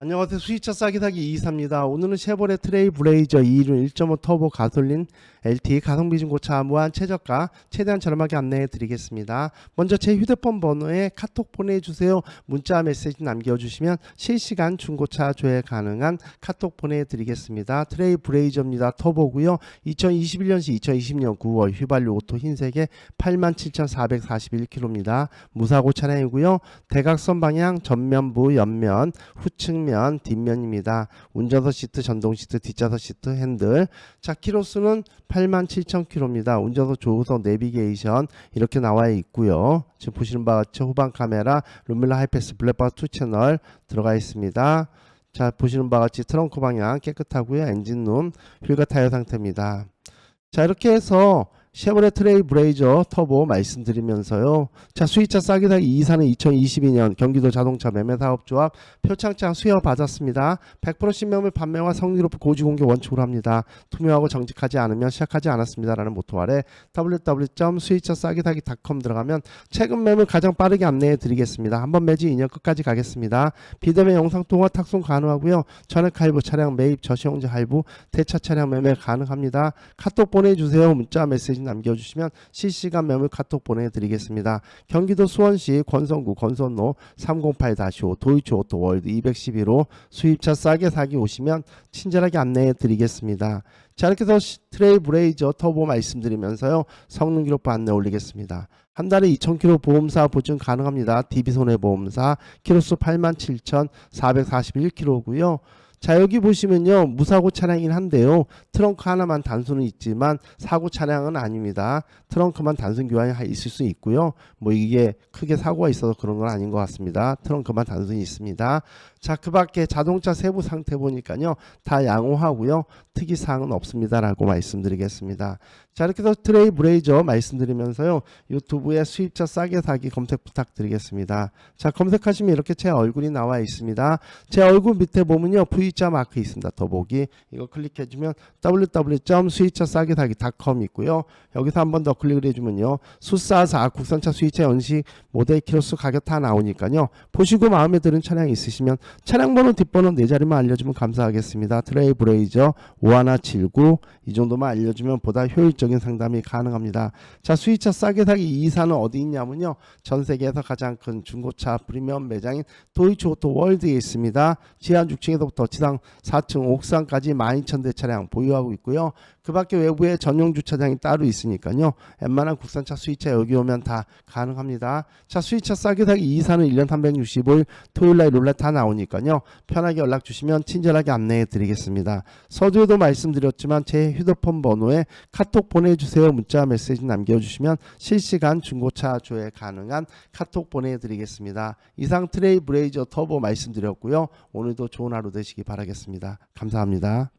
안녕하세요. 수입차 싸기 사기 이사입니다. 오늘은 쉐보레 트레이 브레이저 2륜 1.5 터보 가솔린 LT 가성비 중고차 무한 최저가 최대한 저렴하게 안내해 드리겠습니다. 먼저 제 휴대폰 번호에 카톡 보내주세요. 문자 메시지 남겨주시면 실시간 중고차 조회 가능한 카톡 보내드리겠습니다. 트레이 브레이저입니다. 터보고요. 2021년시 2020년 9월 휘발유 오토 흰색에 87,441km입니다. 무사고 차량이고요. 대각선 방향 전면부 옆면 후측면 뒷면입니다. 운전석 시트 전동 시트 뒷좌석 시트 핸들 자 키로수는 87,000km입니다. 운전석 조우석 내비게이션 이렇게 나와 있고요. 지금 보시는 바와 같이 후방 카메라 루밀라 하이패스 블랙박스 2 채널 들어가 있습니다. 자 보시는 바와 같이 트렁크 방향 깨끗하고요. 엔진룸 휠과 타이어 상태입니다. 자 이렇게 해서 쉐보레 트레이 브레이저 터보 말씀드리면서요. 자 수입차 싸게 사기 이사는 2022년 경기도 자동차 매매사업조합 표창장 수여 받았습니다. 100% 신명물 판매와 성능 높은 고지 공개 원칙으로 합니다. 투명하고 정직하지 않으면 시작하지 않았습니다라는 모토 아래 www.수입차 싸게 사기.com 들어가면 최근 매물 가장 빠르게 안내해 드리겠습니다. 한번 매지 2년 끝까지 가겠습니다. 비대면 영상 통화 탁송 가능하고요. 전액 할부 차량 매입 저시용지 할부 대차 차량 매매 가능합니다. 카톡 보내주세요. 문자 메시지 남겨주시면 실시간 매물 카톡 보내드리겠습니다. 경기도 수원시 권성구 권선로 308-5 도이치 오토 월드 211호 수입차 싸게 사기 오시면 친절하게 안내해 드리겠습니다. 자 이렇게 해서 시- 트레이 브레이저 터보 말씀드리면서요. 성능 기록부 안내 올리겠습니다. 한 달에 2,000km 보험사 보증 가능합니다. DB손해보험사 키로수 87,441km고요. 자 여기 보시면요. 무사고 차량이긴 한데요. 트렁크 하나만 단순은 있지만 사고 차량은 아닙니다. 트렁크만 단순 교환이 하- 있을 수 있고요. 뭐 이게 크게 사고가 있어서 그런 건 아닌 것 같습니다. 트렁크만 단순히 있습니다. 자 그 밖에 자동차 세부 상태 보니까요. 다 양호하고요. 특이 사항은 없습니다 라고 말씀드리겠습니다. 자 이렇게 해서 트레이 브레이저 말씀드리면서요. 유튜브에 수입차 싸게 사기 검색 부탁드리겠습니다. 자 검색하시면 이렇게 제 얼굴이 나와 있습니다. 제 얼굴 밑에 보면요. V 자 마크 있습니다. 더보기 이거 클릭해주면 www.수입차 싸게 사기.com 있고요. 여기서 한 번 더 클릭을 해주면요. 수사사 국산차 수입차 연식 모델 키로수 가격 다 나오니까요. 보시고 마음에 드는 차량 있으시면 차량 번호 뒷번호 네 자리만 알려주면 감사하겠습니다. 트레이 브레이저 5179 이 정도만 알려주면 보다 효율적인 상담이 가능합니다. 자 수입차 싸게 사기 이사는 어디 있냐면요. 전 세계에서 가장 큰 중고차 프리미엄 매장인 도이치 오토 월드에 있습니다. 지하 6층에서부터 지상 4층 옥상까지 12,000대 차량 보유하고 있고요. 그 밖에 외부에 전용 주차장이 따로 있으니까요. 웬만한 국산차 수입차 여기 오면 다 가능합니다. 자 수입차 싸게 사기 이사는 1년 365일 토요일날 룰렛 다 나오니까요. 편하게 연락 주시면 친절하게 안내해 드리겠습니다. 서두에도 말씀드렸지만 제 휴대폰 번호에 카톡 보내주세요. 문자 메시지 남겨주시면 실시간 중고차 조회 가능한 카톡 보내드리겠습니다. 이상 트레이 브레이저 터보 말씀드렸고요. 오늘도 좋은 하루 되시기 바라겠습니다. 감사합니다.